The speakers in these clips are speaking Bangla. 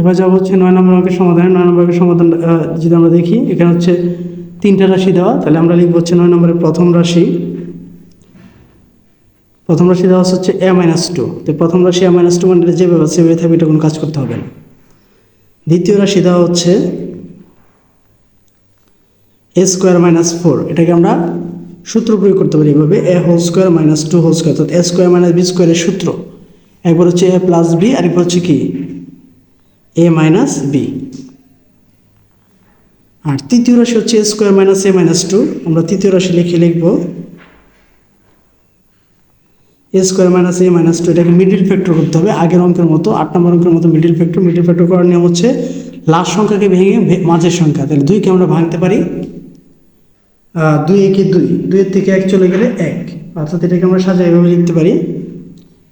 এবার যাব হচ্ছে নয় নম্বর অঙ্কের সমাধানে। নয় নম্বর অঙ্কের সমাধান যদি আমরা দেখি, এখানে হচ্ছে তিনটা রাশি দেওয়া, তাহলে আমরা লিখব হচ্ছে নয় নম্বরের প্রথম রাশি। প্রথম রাশি দেওয়া হচ্ছে এ মাইনাস টু। তো প্রথম রাশি এ মাইনাস টু মানে যেভাবে আছে সেভাবে থাকবে, এটা কোনো কাজ করতে হবে না। দ্বিতীয় রাশি দেওয়া হচ্ছে এ স্কোয়ার মাইনাস ফোর। এটাকে আমরা সূত্র প্রয়োগ করতে পারি এভাবে, A whole square minus two whole square. অর্থাৎ এ স্কোয়ার মাইনাস বি স্কোয়ারের সূত্র। একবার হচ্ছে এ প্লাস বি, আরেকবার হচ্ছে কি? এ মাইনাস বি আর তৃতীয় রাশি হচ্ছে A square minus A minus two আমরা তৃতীয় রাশি লিখে লিখব। A square minus A minus two এটাকে মিডিল ফ্যাক্টর করতে হবে। আগের অঙ্কের মতো, আট নম্বর অঙ্কের মতো মিডিল ফ্যাক্টর মিডিল ফ্যাক্টর করার নিয়ম হচ্ছে লাস্ট সংখ্যাকে ভেঙে মাঝের সংখ্যা। তাহলে দুইকে আমরা ভাঙতে পারি। দুই একে দুই। দুইয়ের থেকে এক চলে গেলে এক। অর্থাৎ এটাকে আমরা সাজা এভাবে লিখতে পারি।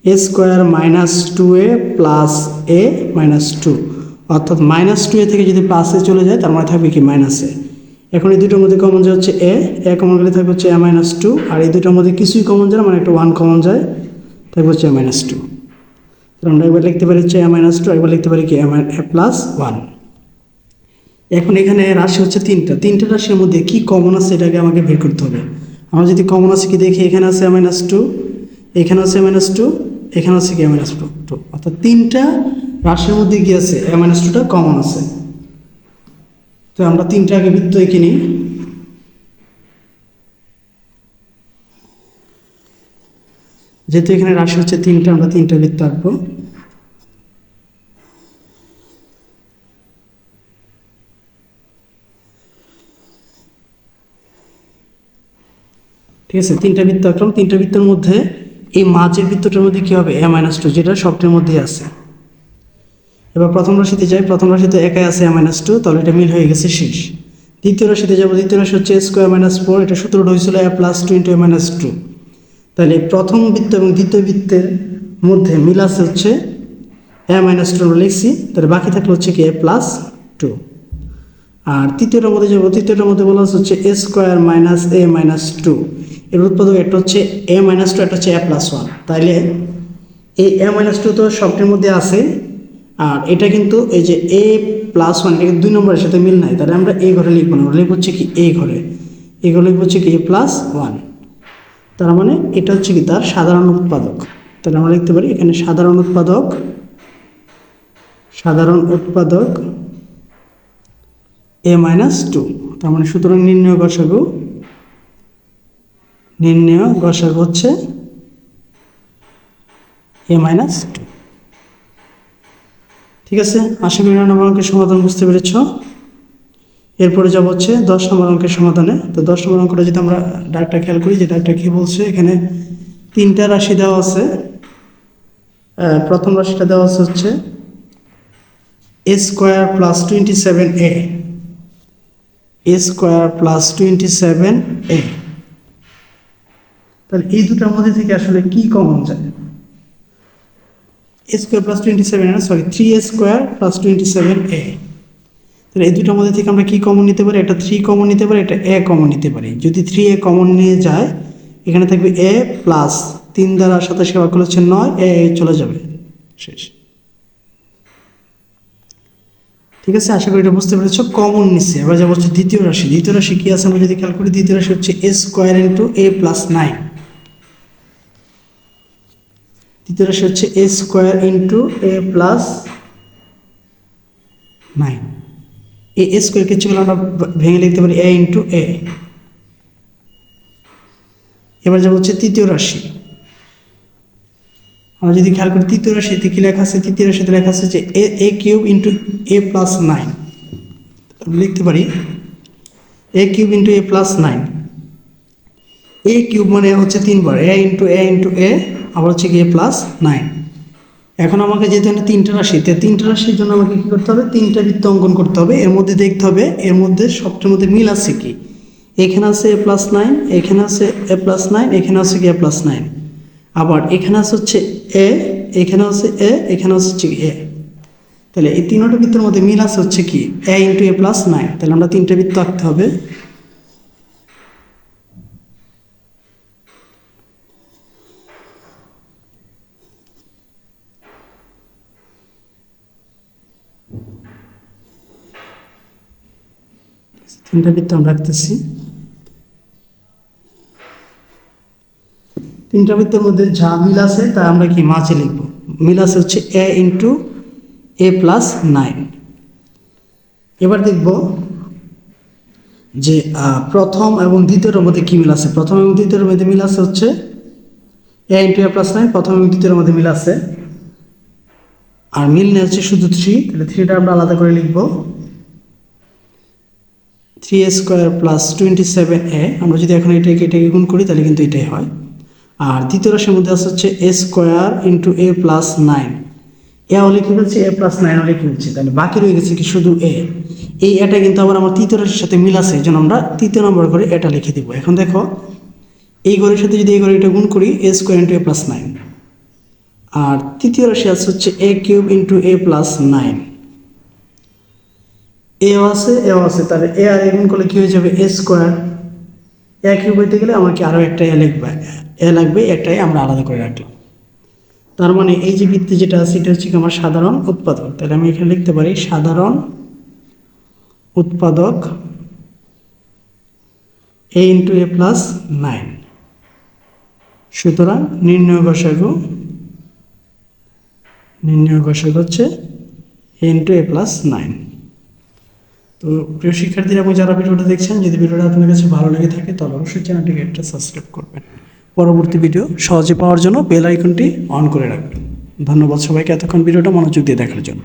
A square minus two A plus A minus two অর্থাৎ মাইনাস টু এ থেকে যদি প্লাসে চলে যায়, তার মানে থাকবে কি? মাইনাসে এখন এই দুটোর মধ্যে কমন যায় হচ্ছে এ এ কমন গেলে থাকবে হচ্ছে এ মাইনাস টু আর এই দুটোর মধ্যে কিছুই কমন যায় মানে একটা ওয়ান কমন যায়, থাকবে হচ্ছে এ মাইনাস টু তাহলে আমরা একবার লিখতে পারি হচ্ছে এ মাইনাস টু একবার লিখতে পারি কি? এ প্লাস ওয়ান এখন এখানে রাশি হচ্ছে তিনটা। তিনটা রাশির মধ্যে কি কমন আছে এটাকে আমাকে বের করতে হবে। আমরা যদি কমন আছে কি দেখি? এখানে আছে মাইনাস টু এখানে আছে মাইনাস টু এখানে আছে কি মাইনাস টু টু অর্থাৎ তিনটা রাশির মধ্যে কি আছে? এ মাইনাস টুটা কমন আছে। তো আমরা তিনটা আগে বৃত্ত এঁকে নিই। যেহেতু এখানে রাশি হচ্ছে তিনটা, আমরা তিনটা বৃত্ত আঁকবো। ঠিক আছে, তিনটা বৃত্ত আঁকলাম। তিনটা বৃত্তের মধ্যে মাঝের বৃত্তটার মধ্যে কী হবে? এ মাইনাস টু যেটা সবটির মধ্যেই আছে। এবার প্রথম রাশিতে যাই, প্রথম রাশিতে একাই আছে এ মাইনাস টু তাহলে এটা মিল হয়ে গেছে শেষ। দ্বিতীয় রাশিতে যাব, দ্বিতীয় রাশি হচ্ছে স্কোয়ার মাইনাস ফোর এটা সূত্রটা হয়েছিল A plus two into A minus two তাহলে প্রথম বৃত্ত এবং দ্বিতীয় বৃত্তের মধ্যে মিল আছে হচ্ছে এ মাইনাস টু আমরা লিখছি, তাহলে বাকি থাকলে হচ্ছে কি এ প্লাস টু আর তৃতীয়টার মধ্যে যাব, তৃতীয়টার মধ্যে বলা হচ্ছে A square minus A minus two এর উৎপাদক একটা হচ্ছে এ মাইনাস টু একটা হচ্ছে এ প্লাস ওয়ান তাইলে এই এ মাইনাস টু তো সবটির মধ্যে আছে, আর এটা কিন্তু এই যে এ প্লাস ওয়ান এটা দুই নম্বরের সাথে মিল নাই। তাহলে আমরা এই ঘরে লিখব না লিখব হচ্ছে কি এই ঘরে। এই ঘরে লিখব হচ্ছে কি এ প্লাস ওয়ান তার মানে এটা হচ্ছে কি তার সাধারণ উৎপাদক। তাহলে আমরা লিখতে পারি এখানে সাধারণ উৎপাদক সাধারণ উৎপাদক এ মাইনাস টু তার মানে সুতরাং নির্ণয় গসাগু নির্ণয় গসাগু হচ্ছে এ মাইনাস টু। ঠিক আছে? আশা করি নম্বর অঙ্কের সমাধান বুঝতে পেরেছ। এরপরে যাব হচ্ছে দশ নম্বর অঙ্কের সমাধানে। তো দশ নম্বর অঙ্কটা যদি আমরা ডাকটা খেয়াল করি, যে ডাকটা কী বলছে, এখানে তিনটা রাশি দেওয়া আছে। প্রথম রাশিটা দেওয়া আছে হচ্ছে A square plus twenty seven A square plus twenty seven A. তাহলে এই দুটার মধ্যে থেকে আসলে কি কমন যায়? A square plus twenty seven sorry three A square plus twenty seven A তাহলে এই দুটার মধ্যে থেকে আমরা কি কমন নিতে পারি? এটা থ্রি কমন নিতে পারি এটা এ কমন নিতে পারি। যদি থ্রি এ কমন নিয়ে যায়, এখানে থাকবে এ প্লাস তিন দ্বারা সাথে সেবা করলে হচ্ছে নয় এ চলে যাবে। শেষ। ঠিক আছে? আশা করি এটা বুঝতে পেরেছ। কমন নিচ্ছে। এবার যাব হচ্ছে দ্বিতীয় রাশি। দ্বিতীয় রাশি কি আছে? আমরা যদি খেয়াল করি দ্বিতীয় রাশি হচ্ছে A square into A plus nine দ্বিতীয় রাশি হচ্ছে A square into A plus nine এই এ স্কোয়ার কিছু আমরা ভেঙে লিখতে পারি এ ইন্টু এ এবার যাব হচ্ছে তৃতীয় রাশি। আমরা যদি খেয়াল করি তৃতীয় রাশিতে কি লেখা আছে? তৃতীয় রাশিতে লেখা আছে যে A A cube into A plus nine লিখতে পারি A cube into A plus nine A cube মানে হচ্ছে তিনবার এ ইন্টু এ ইন্টু এ আবার হচ্ছে এ প্লাস নাইন এখন আমাকে যেহেতু এখানে তিনটা রাশি, তো তিনটা রাশির জন্য আমাকে কী করতে হবে? তিনটা বৃত্ত অঙ্কন করতে হবে। এর মধ্যে দেখতে হবে, এর মধ্যে সবটার মধ্যে মিল আছে কি? এখানে আছে এ প্লাস নাইন এখানে আছে এ প্লাস নাইন এখানে আছে কি এ প্লাস নাইন আবার এখানে আছে হচ্ছে এ এখানে আছে এ এখানে আছে হচ্ছে এ তাহলে এই তিনটা বৃত্তের মধ্যে মিল আছে হচ্ছে কি? A into A plus nine তাহলে আমরা তিনটা বৃত্ত আঁকতে হবে। তিনটা বৃত্ত আমরা রাখতেছি তিনটা বৃত্তের মধ্যে যা মিল আছে তা আমরা কি মাঝে লিখব? মিল আছে হচ্ছে A into A plus nine এবার দেখব যে প্রথম এবং দ্বিতীয়টার মধ্যে কি মিল আছে? প্রথম এবং দ্বিতীয়ের মধ্যে মিল আছে হচ্ছে A into A plus nine প্রথম এবং দ্বিতীয়ের মধ্যে মিল আছে। আর মিল নেই হচ্ছে শুধু থ্রি তাহলে থ্রিটা আমরা আলাদা করে লিখব। Three A square plus twenty seven A আমরা যদি এখন এটাকে এটাকে গুণ করি, তাহলে কিন্তু এটাই হয়। আর দ্বিতীয় রাশির মধ্যে আছে হচ্ছে A square into A plus nine A হলে কি বলছে এ প্লাস নাইন হলে কি বলছে তাহলে বাকি রয়ে গেছে কি শুধু এ এই এটা কিন্তু আবার আমার তৃতীয় রাশির সাথে মিল আছে, এই আমরা তৃতীয় নম্বর করে এটা লিখে দিব। এখন দেখো, এই ঘরের সাথে যদি এই ঘরে এটা গুণ করি A square into A plus nine আর তৃতীয় রাশি আছে হচ্ছে A cube into A plus nine এও আছে এও আছে। তাহলে এ আর এ গুণ করলে কি হয়ে যাবে? এ স্কোয়ার। এ কিউব হইতে গেলে আমাকে আরও একটা এ লাগবে। এ লাগবে, একটাই আমরা আলাদা করে রাখলাম। তার মানে এই যে বৃত্তি যেটা আছে, এটা হচ্ছে কি আমার সাধারণ উৎপাদক। তাহলে আমি এখানে লিখতে পারি সাধারণ উৎপাদক A into A plus nine সুতরাং নির্ণয় গসাগু নির্ণয় গসাগু হচ্ছে A into A plus nine তো প্রিয় শিক্ষার্থীরা এবং যারা ভিডিওটা দেখছেন, যদি ভিডিওটা আপনার কাছে ভালো লেগে থাকে, তাহলে অবশ্যই চ্যানেলটিকে একটা সাবস্ক্রাইব করবেন। পরবর্তী ভিডিও সহজে পাওয়ার জন্য বেল আইকনটি অন করে রাখবেন। ধন্যবাদ সবাইকে, এতক্ষণ ভিডিওটা মনোযোগ দিয়ে দেখার জন্য।